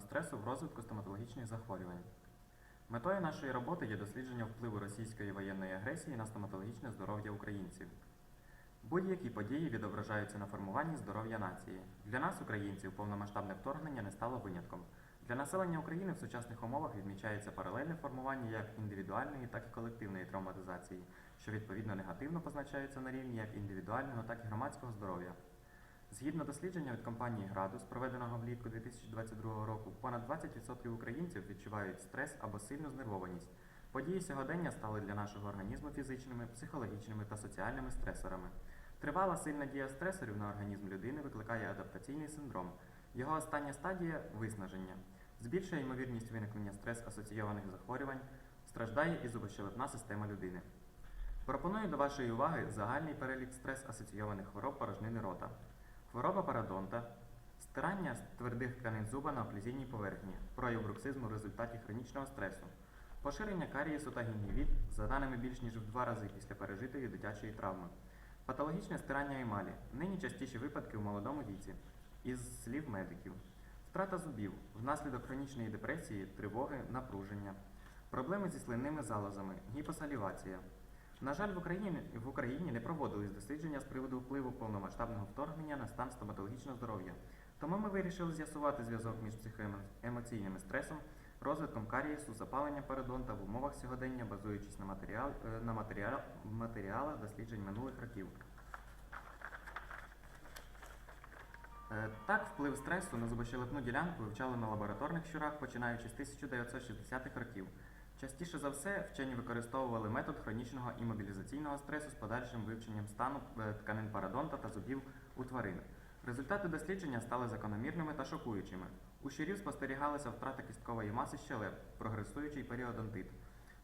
стресу в розвитку стоматологічних захворювань. Метою нашої роботи є дослідження впливу російської воєнної агресії на стоматологічне здоров'я українців. Будь-які події відображаються на формуванні здоров'я нації. Для нас, українців, повномасштабне вторгнення не стало винятком. Для населення України в сучасних умовах відмічається паралельне формування як індивідуальної, так і колективної травматизації, що відповідно негативно позначається на рівні як індивідуального, так і громадського здоров'я. Згідно дослідження від компанії Градус, проведеного влітку 2022 року, понад 20% українців відчувають стрес або сильну знервованість. Події сьогодення стали для нашого організму фізичними, психологічними та соціальними стресорами. Тривала сильна дія стресорів на організм людини викликає адаптаційний синдром. Його остання стадія виснаження. Збільшує ймовірність виникнення стрес-асоційованих захворювань, страждає і зубощелепна система людини. Пропоную до вашої уваги загальний перелік стрес-асоційованих хвороб порожнини рота. Хвороба парадонта, стирання твердих тканин зуба на оклюзійній поверхні, прояв бруксизму в результаті хронічного стресу, поширення карієсу та гінгівіт, за даними більш ніж в два рази після пережитої дитячої травми, патологічне стирання емалі, нині частіші випадки в молодому віці, із слів медиків, втрата зубів внаслідок хронічної депресії, тривоги, напруження, проблеми зі слинними залозами, гіпосалівація. На жаль, в Україні, в Україні не проводились дослідження з приводу впливу повномасштабного вторгнення на стан стоматологічного здоров'я. Тому ми вирішили з'ясувати зв'язок між психоемоційним стресом, розвитком карієсу, запаленням пародонта в умовах сьогодення, базуючись на, матеріал, е, на матеріал, матеріалах досліджень минулих років. Е, Так, вплив стресу на зубощелепну ділянку вивчали на лабораторних щурах, починаючи з 1960-х років. Частіше за все, вчені використовували метод хронічного імобілізаційного стресу з подальшим вивченням стану е, тканин парадонта та зубів у тварин. Результати дослідження стали закономірними та шокуючими. У щурів спостерігалася втрата кісткової маси щелеп, прогресуючий періодонтит.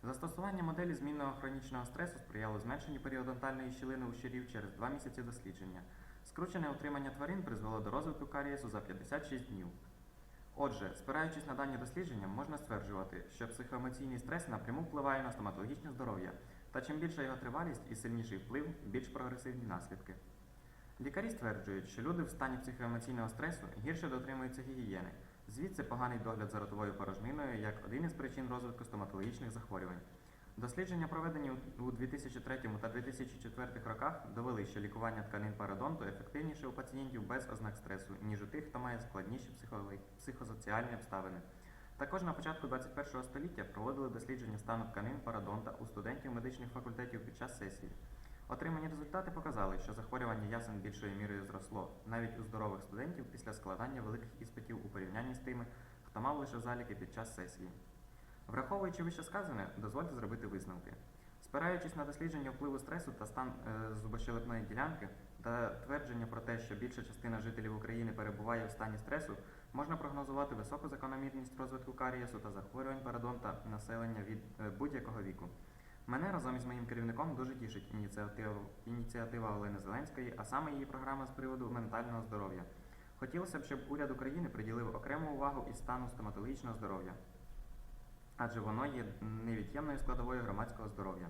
Застосування моделі змінного хронічного стресу сприяло зменшенню періодонтальної щілини у щурів через 2 місяці дослідження. Скручене утримання тварин призвело до розвитку карієсу за 56 днів. Отже, спираючись на дані дослідження, можна стверджувати, що психоемоційний стрес напряму впливає на стоматологічне здоров'я, та чим більша його тривалість і сильніший вплив, більш прогресивні наслідки. Лікарі стверджують, що люди в стані психоемоційного стресу гірше дотримуються гігієни, звідси поганий догляд за ротовою порожниною як один із причин розвитку стоматологічних захворювань. Дослідження, проведені у 2003 та 2004 роках, довели, що лікування тканин пародонту ефективніше у пацієнтів без ознак стресу, ніж у тих, хто має складніші психосоціальні обставини. Також на початку 21 століття проводили дослідження стану тканин пародонта у студентів медичних факультетів під час сесії. Отримані результати показали, що захворювання ясен більшою мірою зросло навіть у здорових студентів після складання великих іспитів у порівнянні з тими, хто мав лише заліки під час сесії. Враховуючи вище сказане, дозвольте зробити висновки. Спираючись на дослідження впливу стресу та стан е, зубощелепної ділянки та твердження про те, що більша частина жителів України перебуває в стані стресу, можна прогнозувати високу закономірність розвитку карієсу та захворювань пародонта населення від е, будь-якого віку. Мене разом із моїм керівником дуже тішить ініціатива, ініціатива Олени Зеленської, а саме її програма з приводу ментального здоров'я. Хотілося б, щоб уряд України приділив окрему увагу і стану стоматологічного здоров'я, адже воно є невід'ємною складовою громадського здоров'я.